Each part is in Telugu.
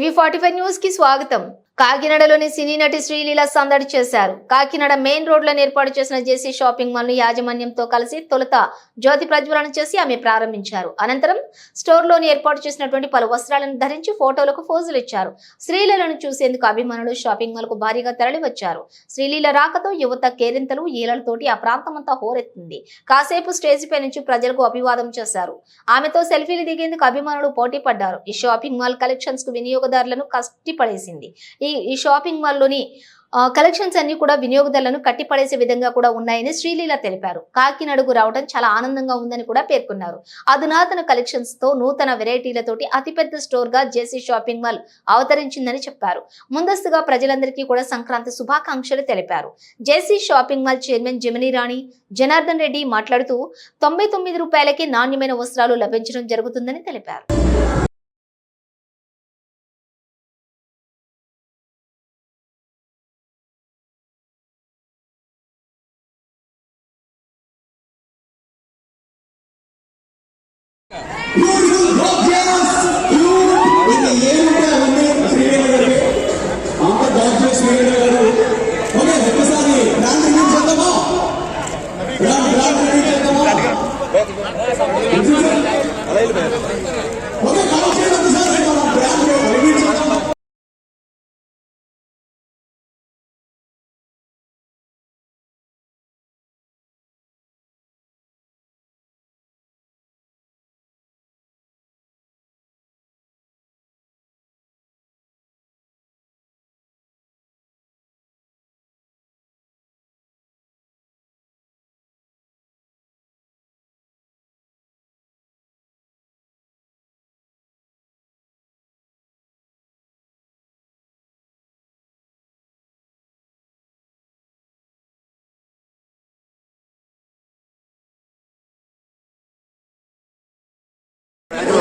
టీవీ ఫార్టీ ఫైవ్ న్యూస్ కి స్వాగతం కాకినాడలోని సినీ నటి శ్రీలీల సందడి చేశారు. కాకినాడ మెయిన్ రోడ్లను ఏర్పాటు చేసిన జేసీ షాపింగ్ మాల్ను యాజమాన్యంతో కలిసి తొలుత జ్యోతి ప్రజ్వలన చేసి ఆమె ప్రారంభించారు. అనంతరం స్టోర్లోని ఏర్పాటు చేసినటువంటి పలు వస్త్రాలను ధరించి ఫోటోలకు ఫోజులు ఇచ్చారు. శ్రీలీలను చూసేందుకు అభిమానులు షాపింగ్ మాల్కు భారీగా తరలివచ్చారు. శ్రీలీల రాకతో యువత కేరింతలు ఈలలతోటి ఆ ప్రాంతమంతా హోరెత్తింది. కాసేపు స్టేజ్ పై నుంచి ప్రజలకు అభివాదం చేశారు. ఆమెతో సెల్ఫీలు దిగేందుకు అభిమానులు పోటీ పడ్డారు ఈ షాపింగ్ మాల్ కలెక్షన్స్కు వినియోగదారులను కష్టిపడేసింది. ఈ ఈ షాపింగ్ మాల్లోని కలెక్షన్స్ అన్ని కూడా వినియోగదారులను కట్టిపడేసే విధంగా కూడా ఉన్నాయని శ్రీలీల తెలిపారు. కాకినాడకు రావడం చాలా ఆనందంగా ఉందని కూడా పేర్కొన్నారు. అధునాతన కలెక్షన్స్తో నూతన వెరైటీలతోటి అతిపెద్ద స్టోర్గా జేసీ షాపింగ్ మాల్ అవతరించిందని చెప్పారు. ముందస్తుగా ప్రజలందరికీ కూడా సంక్రాంతి శుభాకాంక్షలు తెలిపారు. JC shopping mall chairman Jamini Rani Janardhan Reddy మాట్లాడుతూ తొంభై తొమ్మిది రూపాయలకి నాణ్యమైన వస్త్రాలు లభించడం జరుగుతుందని తెలిపారు. Ludu, no,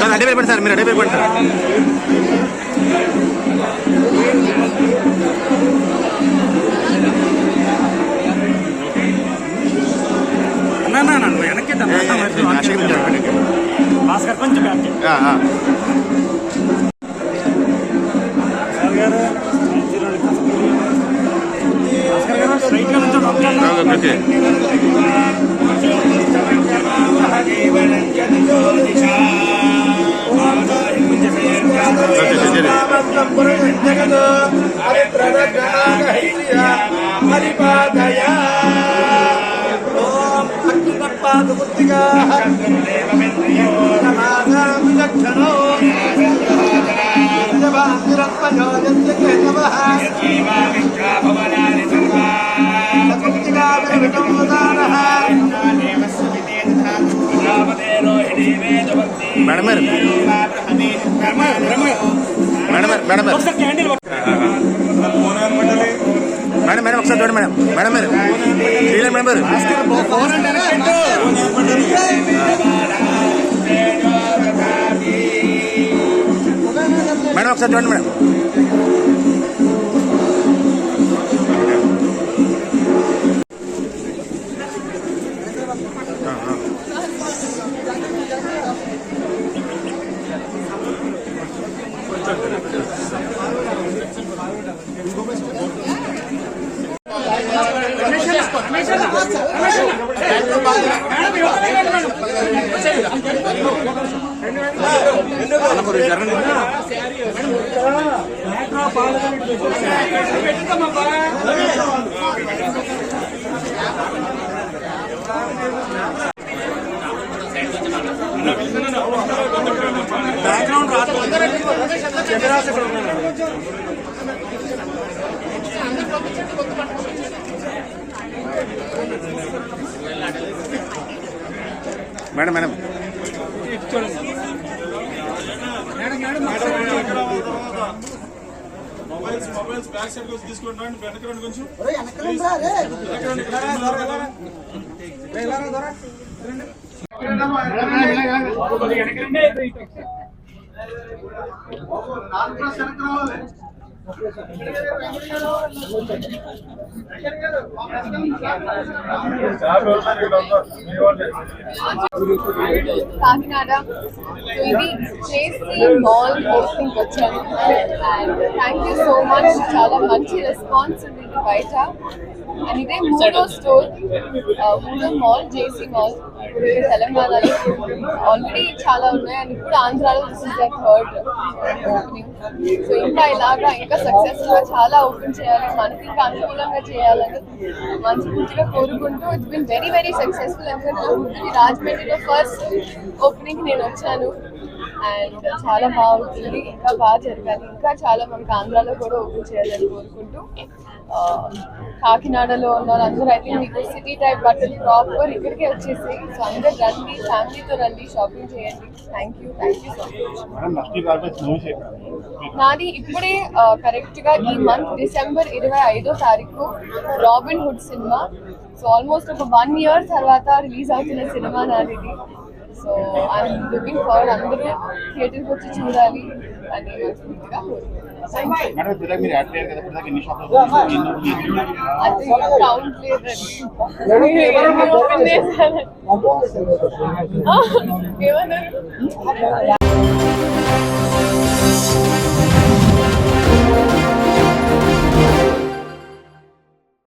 సార్ అడే అయిపోయింది సార్ మీరు అడే అయిపోయింది సార్ అన్నా అన్నా, అన్నా వెనక్కి భాస్కర్ కొంచెం బ్యాక్ సార్ గారు భాస్కర్ గారు. స్ట్రైట్గా నుంచోండి ఓకే మేడం మేడం మేడం గారు. ఒకసారి క్యాండిల్ మేడం మేడం ఒకసారి చూడండి మేడం. మేడం గారు. ఫీలింగ్ మెంబర్ మేడం ఒకసారి చూడండి మేడం బ్యాక్గ్రౌండ్ రాదు. చంద్రాశ madam madam. Mobiles mobiles back side వచ్చి తీసుకుంటాను వెనక రండి కొంచెం. కాకినాడ. సో ఇది చేసి మాల్ ఓపెనింగ్ వచ్చాను and thank you so much చాలా మంచి రెస్పాన్స్ ఉంది బయట. అండ్ ఇదే మూడో స్టోర్ uh, మూడో మాల్ జేసీ మాల్ తెలంగాణలో. ఆల్రెడీ చాలా ఉన్నాయి అండ్ ఇప్పుడు ఆంధ్రాలో this is the third opening so ఇంకా ఇలాగా ఇంకా సక్సెస్ఫుల్గా చాలా ఓపెన్ చేయాలి. మనకి ఇంకా అనుకూలంగా చేయాలని మనస్ఫూర్తిగా కోరుకుంటూ it's been very very successful ఎందుకంటే నా రాజమండ్రిలో ఫస్ట్ ఓపెనింగ్ నేను వచ్చాను. అండ్ చాలా బాగుంటుంది. ఇంకా బాగా జరగాలి. ఇంకా చాలా మనకి ఆంధ్రాలో కూడా ఓపెన్ చేయాలని కోరుకుంటూ. కాకినాడలో ఉన్న వాళ్ళందరూ అయితే మీకు సిటీ టైప్ బట్టలు ప్రాపర్ ఇక్కడికే వచ్చేసి. సో అందరు రండి ఫ్యామిలీతో రండి షాపింగ్ చేయండి. Thank you thank you so much నాది ఇప్పుడే కరెక్ట్గా ఈ మంత్ డిసెంబర్ ఇరవై ఐదో తారీఖు రాబిన్ హుడ్ సినిమా సో ఆల్మోస్ట్ ఒక వన్ ఇయర్ తర్వాత రిలీజ్ అవుతున్న సినిమా నాది ఇది. సో ఐఎమ్ లుకింగ్ ఫార్వర్డ్ అందరూ థియేటర్కి వచ్చి చూడాలి అని మనస్ఫూర్తిగా కోరుకుంటున్నాను. మేడం ఇప్పుడు మీరు యాడ్ చేయాలి కదా ఇప్పుడు ఎన్ని షాపులు అది కౌంట్ లేదండి ఎన్ని ఓపెన్ చేశాను ఏమన్నారు